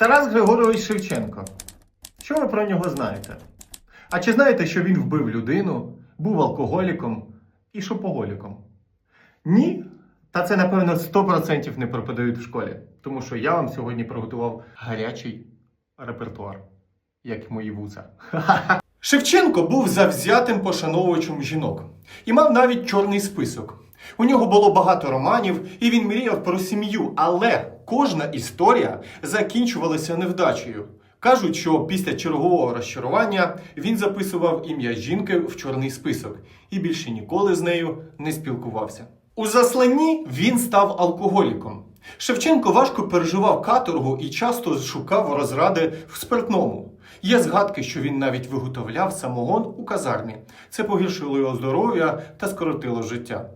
Тарас Григорович Шевченко. Що ви про нього знаєте? А чи знаєте, що він вбив людину, був алкоголіком і шопоголіком? Ні? Та це, напевно, 100% не преподають в школі, тому що я вам сьогодні приготував гарячий репертуар, як і мої вуса. Шевченко був завзятим пошановувачем жінок і мав навіть чорний список. У нього було багато романів, і він мріяв про сім'ю, але кожна історія закінчувалася невдачею. Кажуть, що після чергового розчарування він записував ім'я жінки в чорний список і більше ніколи з нею не спілкувався. У засланні він став алкоголіком. Шевченко важко переживав каторгу і часто шукав розради в спиртному. Є згадки, що він навіть виготовляв самогон у казармі. Це погіршило його здоров'я та скоротило життя.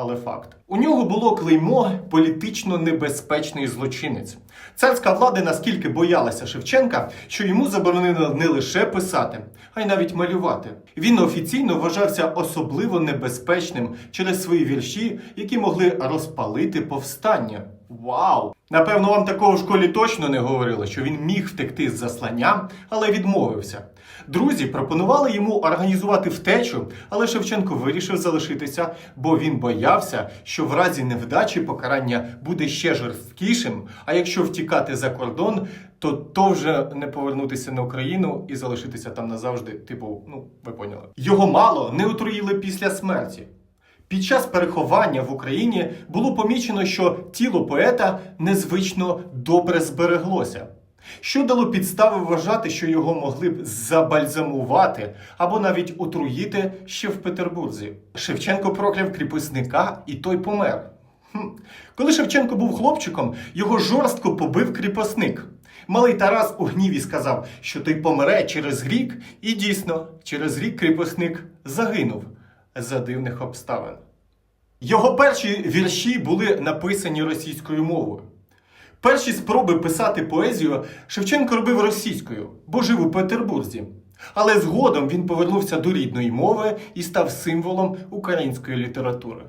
Але факт. У нього було клеймо політично небезпечний злочинець. Царська влада наскільки боялася Шевченка, що йому заборонено не лише писати, а й навіть малювати. Він офіційно вважався особливо небезпечним через свої вірші, які могли розпалити повстання. Вау! Напевно, вам такого в школі точно не говорили, що він міг втекти з заслання, але відмовився. Друзі пропонували йому організувати втечу, але Шевченко вирішив залишитися, бо він боявся, що в разі невдачі покарання буде ще жорсткішим. А якщо втікати за кордон, то то вже не повернутися на Україну і залишитися там назавжди. Типу, ну ви поняли. Його мало не отруїли після смерті. Під час переховання в Україні було помічено, що тіло поета незвично добре збереглося, що дало підстави вважати, що його могли б забальзамувати або навіть отруїти ще в Петербурзі. Шевченко прокляв кріпосника, і той помер. Хм. Коли Шевченко був хлопчиком, його жорстко побив кріпосник. Малий Тарас у гніві сказав, що той помре через рік, і дійсно, через рік кріпосник загинув за дивних обставин. Його перші вірші були написані російською мовою. Перші спроби писати поезію Шевченко робив російською, бо жив у Петербурзі. Але згодом він повернувся до рідної мови і став символом української літератури.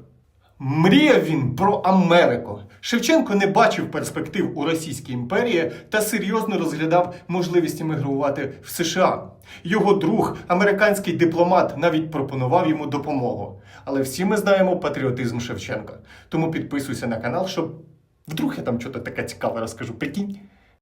Мріяв він про Америку. Шевченко не бачив перспектив у Російській імперії та серйозно розглядав можливість емігрувати в США. Його друг, американський дипломат, навіть пропонував йому допомогу. Але всі ми знаємо патріотизм Шевченка. Тому підписуйся на канал, щоб вдруг я там щось таке цікаве розкажу. Прикинь.